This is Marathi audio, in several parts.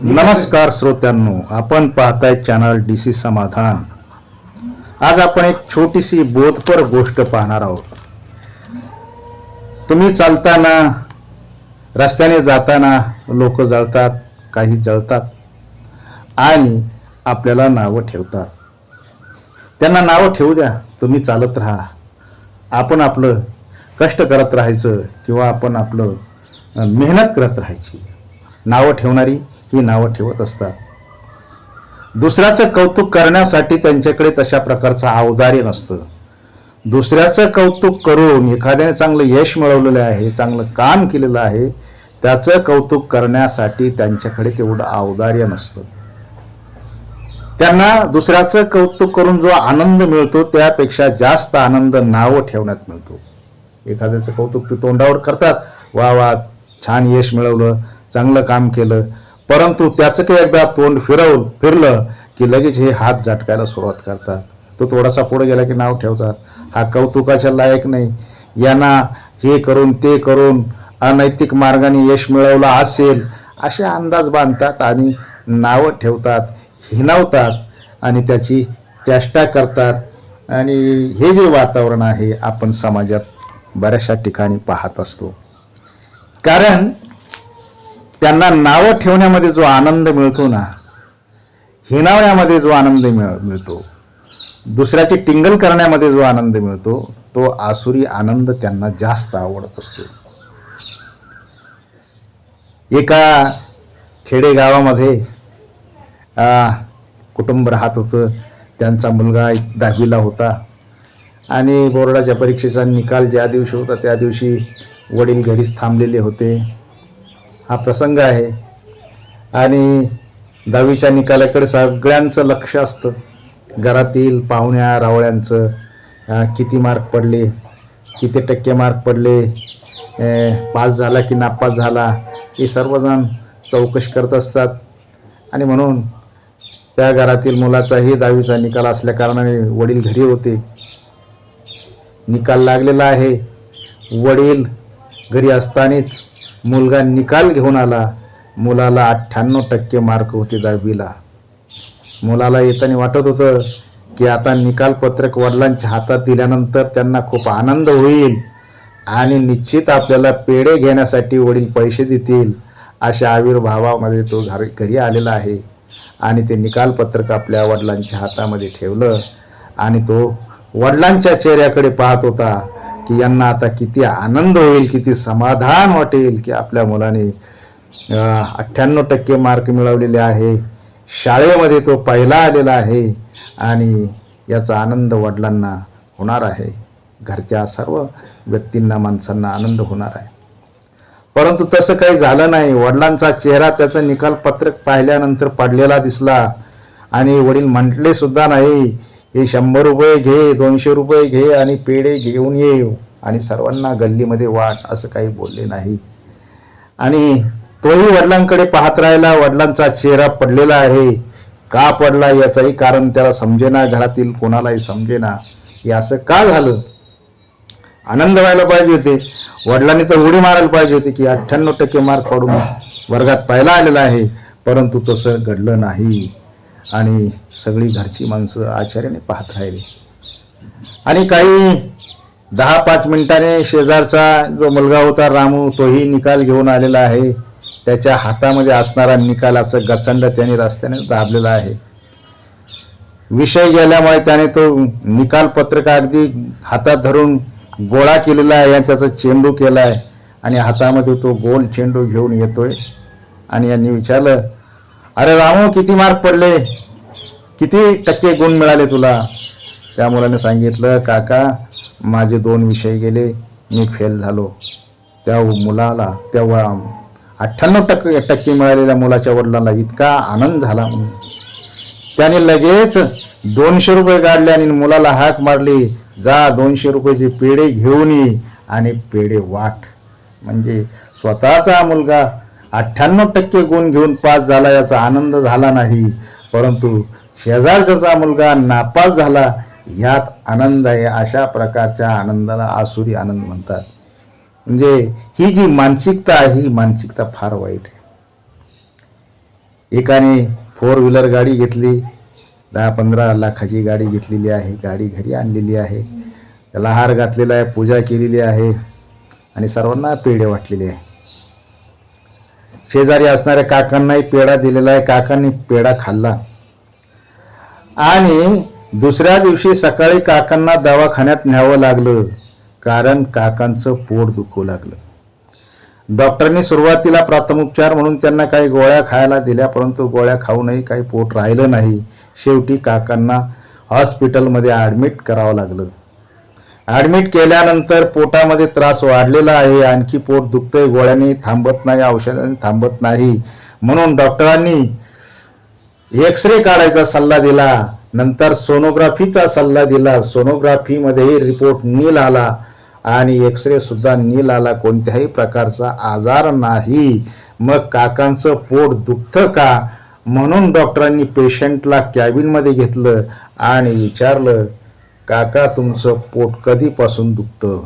नमस्कार श्रोत्यांनो आपण पाहताय चॅनल डी सी समाधान. आज आपण एक छोटीशी बोधपर गोष्ट पाहणार आहोत. तुम्ही चालताना रस्त्याने जाताना लोक जळतात काही जळतात आणि आपल्याला नावं ठेवतात. त्यांना नावं ठेवू द्या तुम्ही चालत राहा. आपण आपलं कष्ट करत राहायचं किंवा आपण आपलं मेहनत करत राहायची. नावं ठेवणारी ही नावं ठेवत असतात. दुसऱ्याचं कौतुक करण्यासाठी त्यांच्याकडे तशा प्रकारचं औदार्य नसतं. दुसऱ्याचं कौतुक करून एखाद्याने चांगलं यश मिळवलेलं आहे चांगलं काम केलेलं आहे त्याचं कौतुक करण्यासाठी त्यांच्याकडे तेवढं औदार्य नसतं. त्यांना दुसऱ्याचं कौतुक करून जो आनंद मिळतो त्यापेक्षा जास्त आनंद नावं ठेवण्यात मिळतो. एखाद्याचं कौतुक ते तोंडावर करतात. वा वा छान यश मिळवलं चांगलं काम केलं परंतु त्याचं काही एकदा तोंड फिरवलं फिरलं की लगेच हे हात झटकायला सुरुवात करतात. तो थोडासा पुढे गेला की नाव ठेवतात. हा कौतुकाच्या लायक नाही. यांना हे करून ते करून अनैतिक मार्गाने यश मिळवलं असेल असे अंदाज बांधतात आणि नावं ठेवतात हिनावतात आणि त्याची चेष्टा करतात. आणि हे जे वातावरण आहे आपण समाजात बऱ्याचशा ठिकाणी पाहत असतो. कारण त्यांना नावं ठेवण्यामध्ये जो आनंद मिळतो ना हिनावण्यामध्ये जो आनंद मिळ मिळतो दुसऱ्याची टिंगल करण्यामध्ये जो आनंद मिळतो तो आसुरी आनंद त्यांना जास्त आवडत असतो. एका खेडेगावामध्ये कुटुंब राहत होतं त्यांचा मुलगा एक दहावीला होता आणि बोर्डाच्या परीक्षेचा निकाल ज्या दिवशी होता त्या दिवशी वडील घरीच थांबलेले होते. हा प्रसंग आहे. आणि दहावीच्या निकालाकडे सगळ्यांचं लक्ष असतं. घरातील पाहुण्या रावळ्यांचं किती मार्क पडले किती टक्के मार्क पडले पास झाला की नापास झाला हे सर्वजण चौकशी करत असतात. आणि म्हणून त्या घरातील मुलाचाही दहावीचा निकाल असल्याकारणाने वडील घरी होते. निकाल लागलेला आहे. वडील घरी असतानाच मुलगा निकाल घेऊन आला. मुलाला अठ्ठ्याण्णव टक्के मार्क होते दहावीला. मुलाला येताना वाटत होतं की आता निकाल पत्रक वडिलांच्या हातात दिल्यानंतर त्यांना खूप आनंद होईल आणि निश्चित आपल्याला पेढे घेण्यासाठी वडील पैसे देतील अशा आविर्भावामध्ये तो घर घरी आलेला आहे. आणि ते निकाल पत्रक आपल्या वडिलांच्या हातामध्ये ठेवलं आणि तो वडिलांच्या चेहऱ्याकडे पाहत होता. की यांना आता किती आनंद होईल किती समाधान वाटेल की आपल्या मुलाने अठ्ठ्याण्णव टक्के मार्क मिळवलेले आहे. शाळेमध्ये तो पहिला आलेला आहे आणि याचा आनंद वडिलांना होणार आहे. घरच्या सर्व व्यक्तींना माणसांना आनंद होणार आहे. परंतु तसं काही झालं नाही. वडिलांचा चेहरा त्याचा निकाल पत्रक पाहिल्यानंतर पडलेला दिसला आणि वडील म्हटले सुद्धा नाही हे शंभर रुपये घे दोनशे रुपये घे आणि पेढे घेऊन ये. आणि सर्वांना गल्लीमध्ये वाट असं काही बोलले नाही. आणि तोही वडिलांकडे पाहत राहिला वडिलांचा चेहरा पडलेला आहे. का पडला याचंही कारण त्याला समजेना घरातील कोणालाही समजेना. हे असं का झालं? आनंद व्हायला पाहिजे होते. वडिलांनी तर उडी मारायला पाहिजे होती की अठ्ठ्याण्णव टक्के मार्क पडून वर्गात पहिला आलेला आहे. परंतु तसं घडलं नाही. आणि सगळी घरची माणसं आश्चर्याने पाहत राहिली. आणि काही दहा पाच मिनिटाने शेजारचा जो मुलगा होता रामू तोही निकाल घेऊन आलेला आहे. त्याच्या हातामध्ये असणारा निकालाचं गचंड त्याने रस्त्याने दाबलेला आहे. विषय गेल्यामुळे त्याने तो निकाल पत्रका अगदी हातात धरून गोळा केलेला आहे आणि त्याचा चेंडू केला आहे. आणि हातामध्ये तो गोल चेंडू घेऊन येतोय. आणि यांनी विचारलं अरे रामू किती मार्क पडले? किती टक्के गुण मिळाले तुला? त्या मुलाने सांगितलं काका माझे दोन विषय गेले मी फेल झालो. त्या मुलाला तेव्हा अठ्ठ्याण्णव टक्के टक्के मिळालेल्या मुलाच्या वडिलांना इतका आनंद झाला म्हणून. त्याने लगेच दोनशे रुपये काढले आणि मुलाला हाक मारली. जा दोनशे रुपयाचे पेढे घेऊन ये आणि पेढे वाट. म्हणजे स्वतःचा मुलगा अठ्ठ्याण्णव टक्के गुण घेऊन पास झाला याचा आनंद झाला नाही. परंतु शेजारचा मुलगा नापास झाला यात आनंद आहे अशा प्रकारच्या आनंदाला आसुरी आनंद म्हणतात. म्हणजे ही जी मानसिकता आहे ही मानसिकता फार वाईट आहे. एकाने फोर व्हीलर गाडी घेतली दहा पंधरा लाखाची गाडी घेतलेली आहे गाडी घरी आणलेली आहे. त्याला हार घातलेला आहे पूजा केलेली आहे आणि सर्वांना पेढे वाटलेले आहे. शेजारी असणाऱ्या काकांनाही पेढा दिलेला आहे. काकांनी पेढा खाल्ला. आणि दुसऱ्या दिवशी सकाळी काकांना दवाखान्यात न्यावं लागलं. कारण काकांचं पोट दुखू लागलं. डॉक्टरांनी सुरुवातीला प्राथमोपचार म्हणून त्यांना काही गोळ्या खायला दिल्या परंतु गोळ्या खाऊनही काही पोट राहिलं नाही. शेवटी काकांना हॉस्पिटलमध्ये ॲडमिट करावं लागलं. ॲडमिट केल्यानंतर पोटामध्ये त्रास वाढलेला आहे. आणखी पोट दुखतंय गोळ्याने थांबत नाही औषधाने थांबत नाही. म्हणून डॉक्टरांनी एक्स रे काढायचा सल्ला दिला. नंतर सोनोग्राफीचा सल्ला दिला. सोनोग्राफीमध्येही रिपोर्ट नील आला. आणि एक्स रे सुद्धा नील आला. कोणत्याही प्रकारचा आजार नाही. मग काकांचं पोट दुखतं का? म्हणून डॉक्टरांनी पेशंटला कॅबिनमध्ये घेतलं आणि विचारलं काका तुमचं पोट कधीपासून दुखतं?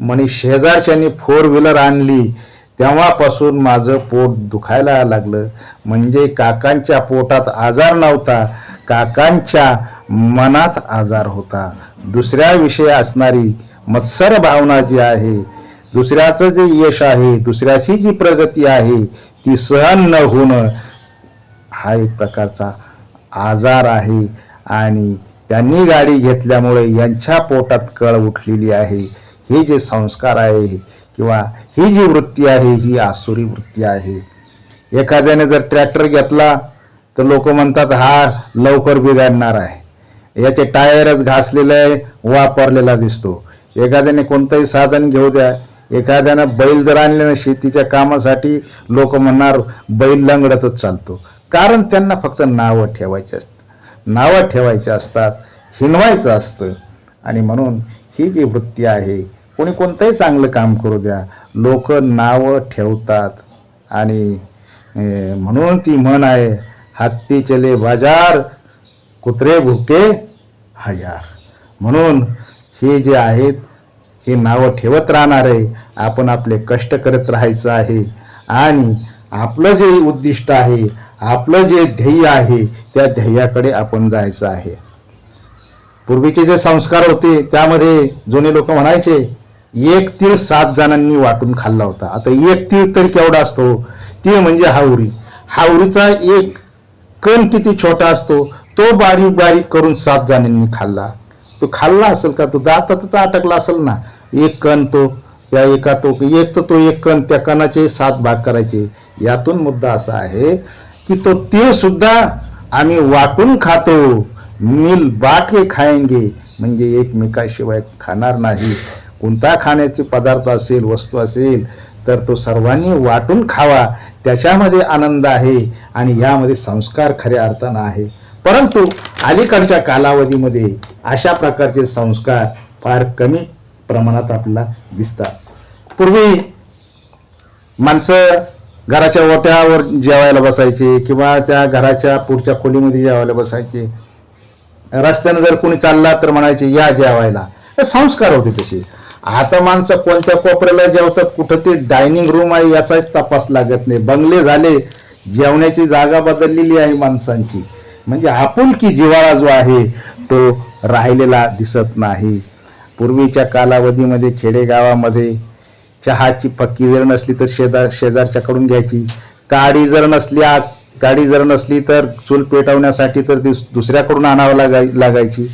म्हणे शेजारच्यानी फोर व्हीलर आणली. तेव्हापासून माझं पोट दुखायला लागलं. म्हणजे काकांच्या पोटात आजार नव्हता. काकांच्या मनात आजार होता. दुसऱ्या विषयी असणारी मत्सर भावना जी आहे दुसऱ्याचं जे यश आहे दुसऱ्याची जी प्रगती आहे ती सहन न होणं हा एक प्रकारचा आजार आहे. आणि त्यांनी गाडी घेतल्यामुळे यांच्या पोटात कळ उठलेली आहे. हे जे संस्कार आहे किंवा ही जी वृत्ती आहे ही आसुरी वृत्ती आहे. एखाद्याने जर ट्रॅक्टर घेतला तर लोक म्हणतात हा लवकर बिघडणार आहे. याचे टायरच घासलेले आहे वापरलेला दिसतो. एखाद्याने कोणतंही साधन घेऊ द्या. एखाद्यानं बैल जर आणले ना शेतीच्या कामासाठी लोक म्हणणार बैल लंगडतच चालतो. कारण त्यांना फक्त नावं ठेवायची असतात. नावं ठेवायची असतात हिनवायचं असतं. आणि म्हणून ही जी वृत्ती आहे कोणी कोणतंही चांगलं काम करू द्या लोक नावं ठेवतात. आणि म्हणून ती म्हण आहे हत्ती चले बाजार कुत्रे भुके हजार म्हणून हे जे आहेत हे नावं ठेवत राहणार आहे आपण आपले कष्ट करत राहायचं आहे. आणि आपलं जे उद्दिष्ट आहे आपलं जे ध्येय आहे त्या ध्येयाकडे आपण जायचं आहे. पूर्वीचे जे संस्कार होते त्यामध्ये जुने लोक म्हणायचे एक तीळ सात जणांनी वाटून खाल्ला होता. आता एक तीळ तरी केवढा असतो? तीळ म्हणजे हावरी हावरीचा एक कण किती छोटा असतो? तो बारीक बारीक करून सात जणांनी खाल्ला. तो खाल्ला असेल का? तो दातातच अटकला असेल ना? एक कण तो त्या एका तो एक तर तो एक कण त्या कणाचे सात भाग करायचे. यातून मुद्दा असा आहे की तो तीळ सुद्धा आम्ही वाटून खातो. मिल बाट हे खाएंगे म्हणजे एकमेकाशिवाय खाणार नाही. कोणता खाण्याचे पदार्थ असेल वस्तू असेल तर तो सर्वांनी वाटून खावा. त्याच्यामध्ये आनंद आहे आणि यामध्ये संस्कार खऱ्या अर्थानं आहे. परंतु अलीकडच्या कालावधीमध्ये अशा प्रकारचे संस्कार फार कमी प्रमाणात आपल्याला दिसतात. पूर्वी माणसं घराच्या ओट्यावर जेवायला बसायचे किंवा त्या घराच्या पुढच्या खोलीमध्ये जेवायला बसायचे. रस्त्यानं जर कोणी चालला तर म्हणायचे या जेवायला. संस्कार होते तसे. आता माणसं कोणत्या कोपऱ्याला जेवतात कुठं ते डायनिंग रूम आहे याचाच तपास लागत नाही. बंगले झाले जेवण्याची जागा बदललेली आहे माणसांची. म्हणजे आपुलकी जिव्हाळा जो आहे तो राहिलेला दिसत नाही. पूर्वीच्या कालावधीमध्ये खेडेगावामध्ये चहाची पक्की जर नसली तर शेजार शेजारच्याकडून घ्यायची. काडी जर नसली आत गाडी जर नसली तर चूल पेटवण्यासाठी तर ती दुसऱ्याकडून आणावं लागाय लागायची.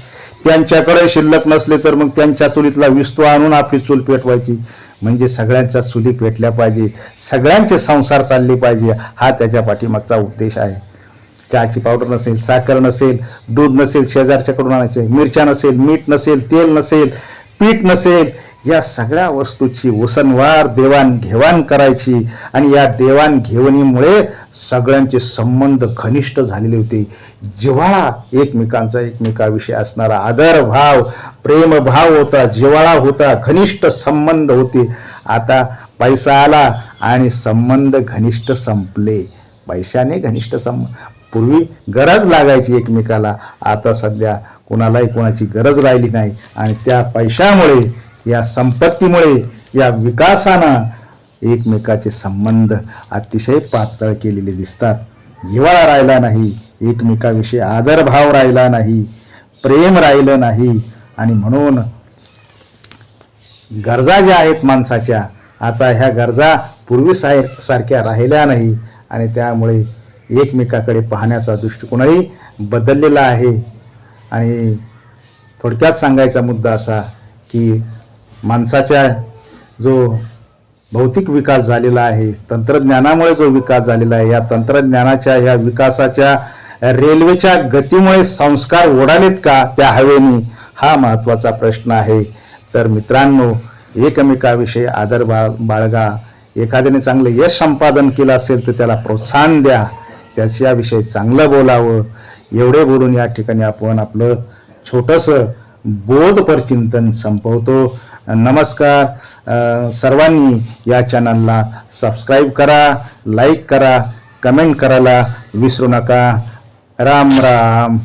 त्यांच्याकडे शिल्लक नसले तर मग त्यांच्या चुलीतला विस्तू आणून आपली चूल पेटवायची. म्हणजे सगळ्यांच्या चुली पेटल्या पाहिजे. सगळ्यांचे संसार चालले पाहिजे. हा त्याच्या पाठीमागचा उद्देश आहे. चहाची पावडर नसेल साखर नसेल दूध नसेल शेजारच्याकडून आणायचे मिरच्या नसेल मीठ नसेल तेल नसेल पीठ नसेल या सगळ्या वस्तूची उसनवार देवाणघेवाण करायची. आणि या देवाणघेवणीमुळे सगळ्यांचे संबंध घनिष्ठ झालेले होते. जिव्हाळा एकमेकांचा एकमेकाविषयी असणारा आदर भाव होता जिव्हाळा होता घनिष्ठ संबंध होते. आता पैसा आला आणि संबंध घनिष्ठ संपले. पैशाने घनिष्ठ संब पूर्वी गरज लागायची एकमेकाला. आता सध्या कोणालाही कोणाची गरज राहिली नाही. आणि त्या पैशामुळे या संपत्तीमुळे या विकासानं एकमेकाचे संबंध अतिशय पातळ केलेले दिसतात. हिवाळा राहिला नाही एकमेकाविषयी आदरभाव राहिला नाही प्रेम राहिलं नाही. आणि म्हणून गरजा ज्या आहेत माणसाच्या आता ह्या गरजा पूर्वी साय- सारख्या राहिल्या नाही. आणि त्यामुळे एकमेकाकडे पाहण्याचा दृष्टिकोनही बदललेला आहे. आणि थोडक्यात सांगायचा मुद्दा असा की माणसाच्या जो भौतिक विकास झालेला आहे तंत्रज्ञानामुळे जो विकास झालेला आहे या तंत्रज्ञानाच्या या विकासाच्या रेल्वेच्या गतीमुळे संस्कार ओढालेत का त्या हवेने हा महत्त्वाचा प्रश्न आहे. तर मित्रांनो एकमेकाविषयी आदर बा बाळगा. एखाद्याने चांगलं यश संपादन केलं असेल तर त्याला प्रोत्साहन द्या. त्याच्याविषयी चांगलं बोलावं. एवढे बोलून या ठिकाणी आपण आपलं छोटंसं बोधपर चिंतन संपवतो. नमस्कार. सर्वांनी या चॅनलला सबस्क्राईब करा लाईक करा कमेंट करायला विसरू नका. राम राम.